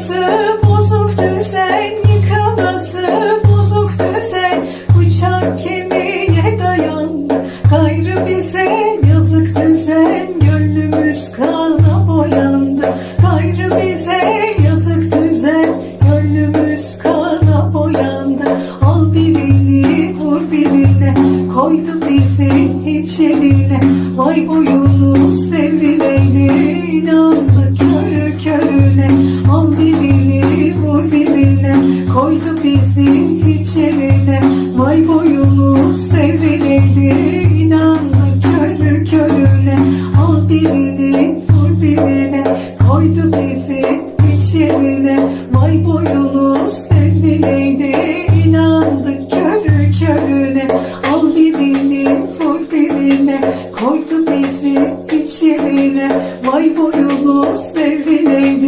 Yıkılası bozuk düzen Yıkılası bozuk düzen Bıçak kemiğe dayandı Gayrı bize yazık düzen Gönlümüz kana boyandı. Gayrı bize yazık düzen Gönlümüz kana boyandı. Al birini vur birine Koydu bizi içerine Vay boyunuz Vay boyunu sevileydi inandı körü körüne. Al birini vur birine koydu bizi içerine Vay boyunu sevileydi inandı körü körüne. Al birini vur birine koydu bizi içerine Vay boyunu sevileydi